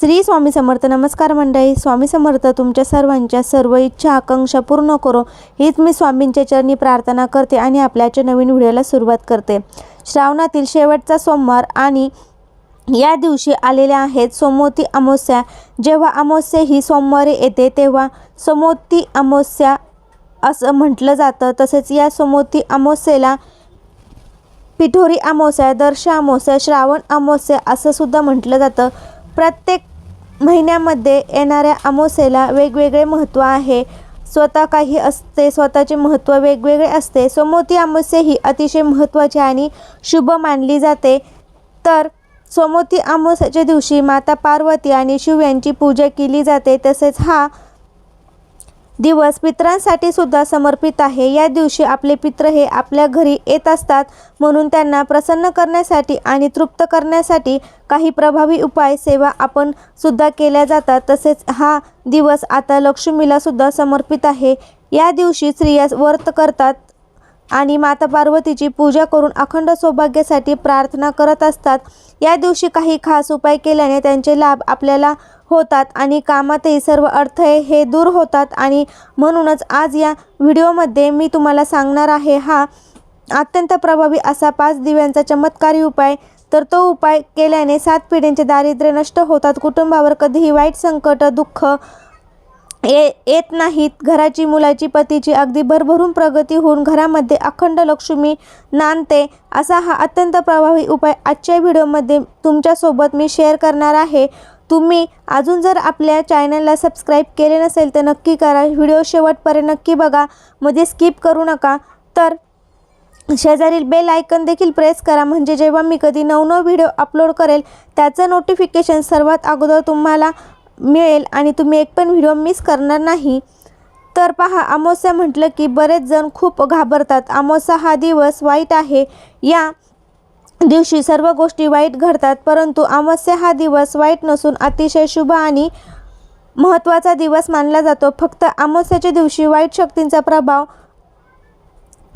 श्री स्वामी समर्थ नमस्कार मंडळी. स्वामी समर्थ तुमच्या सर्वांच्या सर्व इच्छा आकांक्षा पूर्ण करो. हीच मी स्वामींच्या चरणी प्रार्थना करते आणि आपल्याच्या नवीन व्हिडिओला सुरुवात करते. श्रावणातील शेवटचा सोमवार आणि या दिवशी आलेल्या आहेत सोमवती अमावस्या. जेव्हा अमावस्या ही सोमवारी येते तेव्हा समोती अमावस्या असं म्हटलं जातं. तसेच या समोती अमावस्येला पिठोरी अमावस्या दर्श अमावस्या श्रावण अमावस्या असं सुद्धा म्हटलं जातं. प्रत्येक महिन्यामध्ये येणाऱ्या अमावस्येला वेगवेगळे महत्त्व आहे. स्वतः काही असते स्वतःचे महत्त्व वेगवेगळे असते. सोमवती अमावस्या ही अतिशय महत्त्वाची आणि शुभ मानली जाते. तर सोमवती अमावस्याच्या दिवशी माता पार्वती आणि शिव यांची पूजा केली जाते. तसेच हा दिवस पित्रांसाठी सुद्धा समर्पित आहे. या दिवशी आपले पित्र हे आपल्या घरी येत असतात म्हणून त्यांना प्रसन्न करण्यासाठी आणि तृप्त करण्यासाठी काही प्रभावी उपाय सेवा आपण सुद्धा केल्या जातात. तसेच हा दिवस आता लक्ष्मीला सुद्धा समर्पित आहे. या दिवशी स्त्रिया व्रत करतात आणि माता पार्वतीची पूजा करून अखंड सौभाग्यासाठी प्रार्थना करत असतात. या दिवशी काही खास उपाय केल्याने त्यांचे लाभ आपल्याला होतात आणि कामातही सर्व अडथळे हे दूर होतात. आणि म्हणूनच आज या व्हिडिओमध्ये मी तुम्हाला सांगणार आहे हा अत्यंत प्रभावी असा पाच दिव्यांचा चमत्कारी उपाय. तर तो उपाय केल्याने सात पिढ्यांचे दारिद्र्य नष्ट होतात. कुटुंबावर कधीही वाईट संकट दुःख ये येत नाहीत. घराची मुलाची पतीची अगदी भरभरून प्रगती होऊन घरामध्ये अखंड लक्ष्मी नांदते. असा हा अत्यंत प्रभावी उपाय आजच्या व्हिडिओमध्ये तुमच्यासोबत मी शेअर करणार आहे. तुम्ही अजून जर आपल्या चॅनलला सबस्क्राईब केले नसेल तर नक्की करा. व्हिडिओ शेवटपर्यंत नक्की बघा. मध्ये स्किप करू नका. तर शेजारील बेल आयकन देखील प्रेस करा. म्हणजे जेव्हा मी कधी नवनव व्हिडिओ अपलोड करेल त्याचं नोटिफिकेशन सर्वात अगोदर तुम्हाला मिळेल आणि तुम्ही एक पण व्हिडिओ मिस करणार नाही. तर पहा अमावस्या म्हटलं की बरेच जण खूप घाबरतात. अमावस्या हा दिवस वाईट आहे. या दिवशी सर्व गोष्टी वाईट घडतात परंतु अमावस्या हा दिवस वाईट नसून अतिशय शुभ आणि महत्त्वाचा दिवस मानला जातो. फक्त अमावस्याच्या दिवशी वाईट शक्तींचा प्रभाव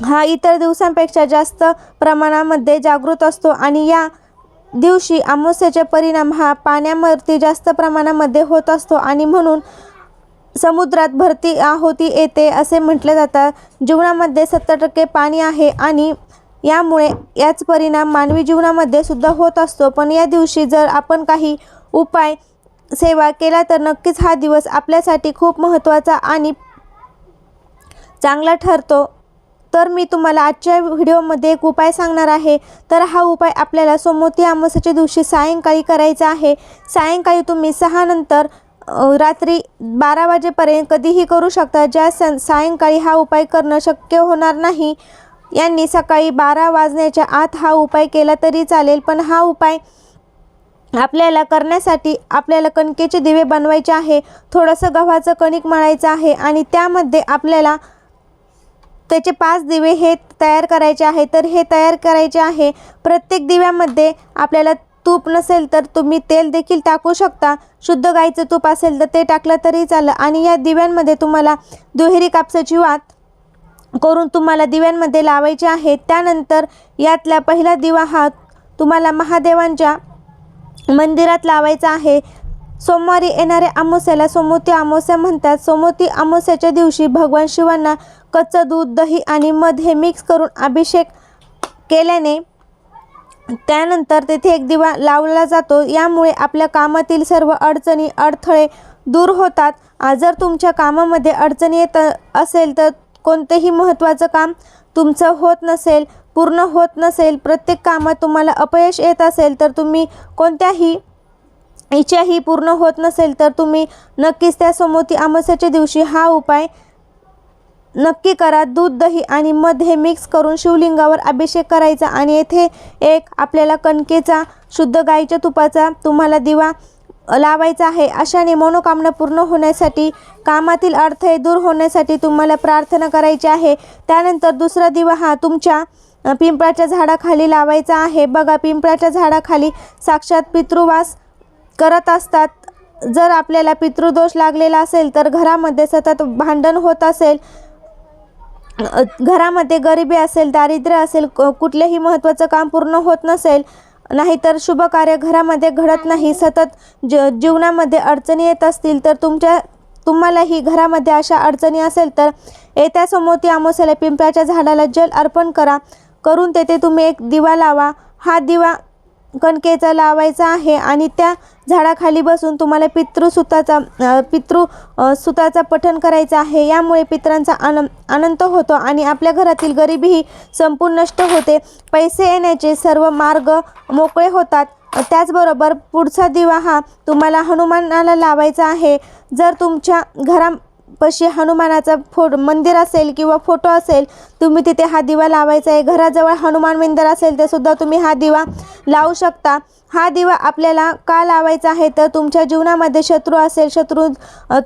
हा इतर दिवसांपेक्षा जास्त प्रमाणामध्ये जागृत असतो आणि या दिवशी अमावस्याचा परिणाम हा पाण्यावरती जास्त प्रमाणामध्ये होत असतो आणि म्हणून समुद्रात भरती आहोती येते असे म्हटले जातात. जीवनामध्ये सत्तर टक्के पाणी आहे आणि यामुळे याच परिणाम मानवी जीवनामध्ये सुद्धा होत असतो. पण या दिवशी जर आपण काही उपाय सेवा केला तर नक्कीच हा दिवस आपल्यासाठी खूप महत्त्वाचा आणि चांगला ठरतो. तर मी तुम्हाला आजच्या व्हिडिओमध्ये एक उपाय सांगणार आहे. तर हा उपाय आपल्याला सोमवती अमावस्याच्या दिवशी सायंकाळी करायचा आहे. सायंकाळी तुम्ही सहा नंतर रात्री बारा वाजेपर्यंत कधीही करू शकता. ज्या सं सायंकाळी हा उपाय करणं शक्य होणार नाही. यांनी सकाळी बारा वाजण्याच्या आत हा उपाय केला तरी चालेल पण हा उपाय आपल्याला करण्यासाठी आपल्याला कणकेचे दिवे बनवायचे आहे थोडंसं गव्हाचं कणिक मळायचं आहे आणि त्यामध्ये आपल्याला त्याचे पाच दिवे हे तयार करायचे आहे. तर हे तयार करायचे आहे. प्रत्येक दिव्यामध्ये आपल्याला तूप नसेल तर तुम्ही तेल देखील टाकू शकता. शुद्ध गाईचं तूप असेल तर ते टाकलं तरी चालेल. आणि या दिव्यांमध्ये तुम्हाला दुहेरी कापसाची वात करून तुम्हाला दिव्यांमध्ये लावायचे आहे त्यानंतर यातला पहिला दिवा हा तुम्हाला महादेवांच्या मंदिरात लावायचा आहे. सोमवारी येणाऱ्या अमावस्याला सोमोती अमावस्या म्हणतात. सोमोती अमावस्याच्या दिवशी भगवान शिवांना कच्चं दूध दही आणि मध हे मिक्स करून अभिषेक केल्याने त्यानंतर तेथे एक दिवा लावला जातो. यामुळे आपल्या कामातील सर्व अडचणी अडथळे दूर होतात. जर तुमच्या कामामध्ये अडचणी येत असेल तर कोणतेही महत्त्वाचं काम तुमचं होत नसेल पूर्ण होत नसेल प्रत्येक कामात तुम्हाला अपयश येत असेल तर तुम्ही कोणत्याही इच्छाही पूर्ण होत नसेल तर तुम्ही नक्कीच त्या समोती अमावस्याच्या दिवशी हा उपाय नक्की करा. दूध दही आणि मध हे मिक्स करून शिवलिंगावर अभिषेक करायचा आणि येथे एक आपल्याला कणकेचा शुद्ध गाईच्या तुपाचा तुम्हाला दिवा लावायचा आहे. अशाने मनोकामना पूर्ण होण्यासाठी कामातील अडथळे दूर होण्यासाठी तुम्हाला प्रार्थना करायची आहे. त्यानंतर दुसरा दिवा हा तुमच्या पिंपळाच्या झाडाखाली लावायचा आहे. बघा पिंपळाच्या झाडाखाली साक्षात पितृवास करत असतात. जर आपल्याला पितृदोष लागलेला असेल तर घरामध्ये सतत भांडण होत असेल घरामध्ये गरिबी असेल दारिद्र्य असेल क- कुठलेही महत्त्वाचं काम पूर्ण होत नसेल नाहीतर शुभ कार्य घरामध्ये घडत नाही. सतत ज जीवनामध्ये अडचणी येत असतील तर तुमच्या तुम्हालाही घरामध्ये अशा अडचणी असेल तर येत्या समोती अमावस्याला पिंपळाच्या झाडाला जल अर्पण करा. करून तेथे तुम्ही एक दिवा लावा. हा दिवा कणकेचा लावायचा आहे आणि त्या झाडाखाली बसून तुम्हाला पितृसुताचा पितृ सुताचा पठण करायचं आहे. यामुळे पितरांचा आनं अनंत होतो आणि आपल्या घरातील गरिबीही संपूर्ण नष्ट होते. पैसे येण्याचे सर्व मार्ग मोकळे होतात. त्याचबरोबर पुढचा दिवा हा तुम्हाला हनुमानाला लावायचा आहे. जर तुमच्या घरा पशी हनुमानाचा फो मंदिर असेल किंवा फोटो असेल तुम्ही तिथे हा दिवा लावायचा आहे. घराजवळ हनुमान मंदिर असेल तर सुद्धा तुम्ही हा दिवा लावू शकता. हा दिवा आपल्याला का लावायचा आहे? तर तुमच्या जीवनामध्ये शत्रू असेल शत्रू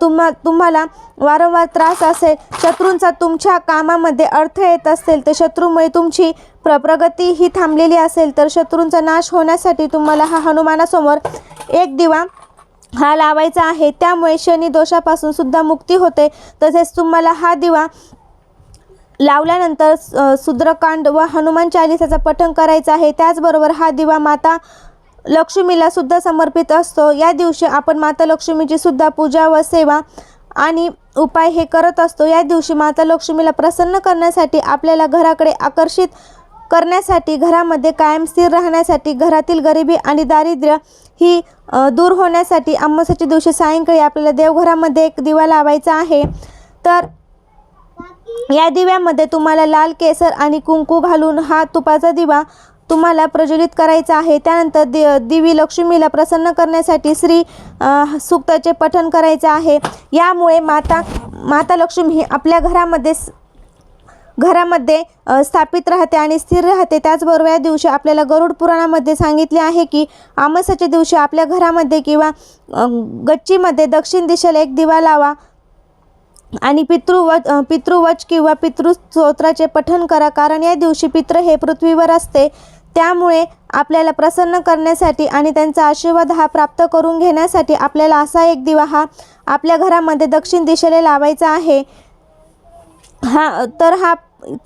तुम्हा तुम्हाला वारंवार त्रास असेल शत्रूंचा तुमच्या कामामध्ये अर्थ येत असेल तर शत्रूमुळे तुमची प्र प्रगती ही थांबलेली असेल तर शत्रूंचा नाश होण्यासाठी तुम्हाला हा हनुमानासमोर एक दिवा हा लावायचा आहे. त्यामुळे शनी दोषापासून सुद्धा मुक्ती होते. तसेच तुम्हाला हा दिवा लावल्यानंतर अ, सुद्रकांड व हनुमान चालिसाचा पठण करायचं आहे. त्याचबरोबर हा दिवा माता लक्ष्मीला सुद्धा समर्पित असतो. या दिवशी आपण माता लक्ष्मीची सुद्धा पूजा व सेवा आणि उपाय हे करत असतो. या दिवशी माता लक्ष्मीला प्रसन्न करण्यासाठी आपल्याला घराकडे आकर्षित करण्यासाठी घरामध्ये कायम स्थिर राहण्यासाठी घरातील गरिबी आणि दारिद्र्य ही दूर होण्यासाठी अमावस्याच्या दिवशी सायंकाळी आपल्याला देवघरामध्ये एक दिवा लावायचा आहे. तर या दिव्यामध्ये तुम्हाला लाल केसर आणि कुंकू घालून हा तुपाचा दिवा तुम्हाला प्रज्वलित करायचा आहे. त्यानंतर दि देवी लक्ष्मीला प्रसन्न करण्यासाठी श्री सुक्ताचे सूक्ताचे पठण करायचं आहे. यामुळे माता माता लक्ष्मी ही आपल्या घरामध्ये स- घरामध्ये स्थापित राहते आणि स्थिर राहते. त्याचबरोबर या दिवशी आपल्याला गरुड पुराणामध्ये सांगितले आहे की आमसाच्या दिवशी आपल्या घरामध्ये किंवा गच्चीमध्ये दक्षिण दिशेला एक दिवा लावा आणि पितृवच पितृवच किंवा पितृस्तोत्राचे पठण करा. कारण या दिवशी पितृ हे पृथ्वीवर असते. त्यामुळे आपल्याला प्रसन्न करण्यासाठी आणि त्यांचा आशीर्वाद हा प्राप्त करून घेण्यासाठी आपल्याला असा एक दिवा हा आपल्या घरामध्ये दक्षिण दिशेला लावायचा आहे. हा तर हा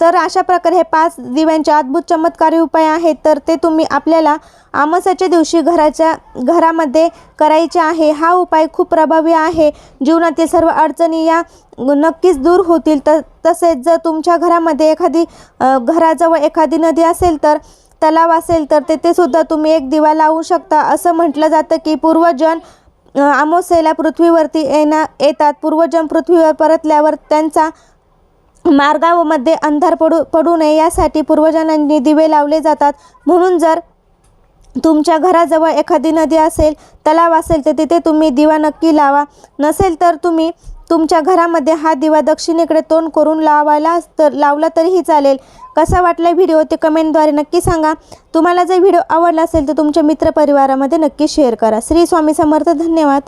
तर अशा प्रकारे हे पाच दिव्यांचे अद्भुत चमत्कारी उपाय आहेत. तर ते तुम्ही आपल्याला आमसाच्या दिवशी घराच्या घरामध्ये करायचे आहे. हा उपाय खूप प्रभावी आहे. जीवनातील सर्व अडचणी या नक्कीच दूर होतील. तर तसेच जर तुमच्या घरामध्ये एखादी घराजवळ एखादी नदी असेल तर तलाव असेल तर तेथेसुद्धा तुम्ही एक दिवा लावू शकता. असं म्हटलं जातं की पूर्वजन अ, अमावस्येला पृथ्वीवरती येणा येतात. पूर्वजन पृथ्वीवर परतल्यावर त्यांचा मार्गामध्ये अंधार पडू पडू नये यासाठी पूर्वजांनी दिवे लावले जातात. म्हणून जर तुमच्या घराजवळ एखादी नदी असेल तलाव असेल तर तिथे तुम्ही दिवा नक्की लावा. नसेल तर तुम्ही तुमच्या घरामध्ये हा दिवा दक्षिणेकडे तोंड करून लावायला तर लावला तरीही चालेल. कसा वाटला व्हिडिओ ते कमेंटद्वारे नक्की सांगा. तुम्हाला जर व्हिडिओ आवडला असेल तर तुमच्या मित्रपरिवारामध्ये नक्की शेअर करा. श्री स्वामी समर्थ धन्यवाद.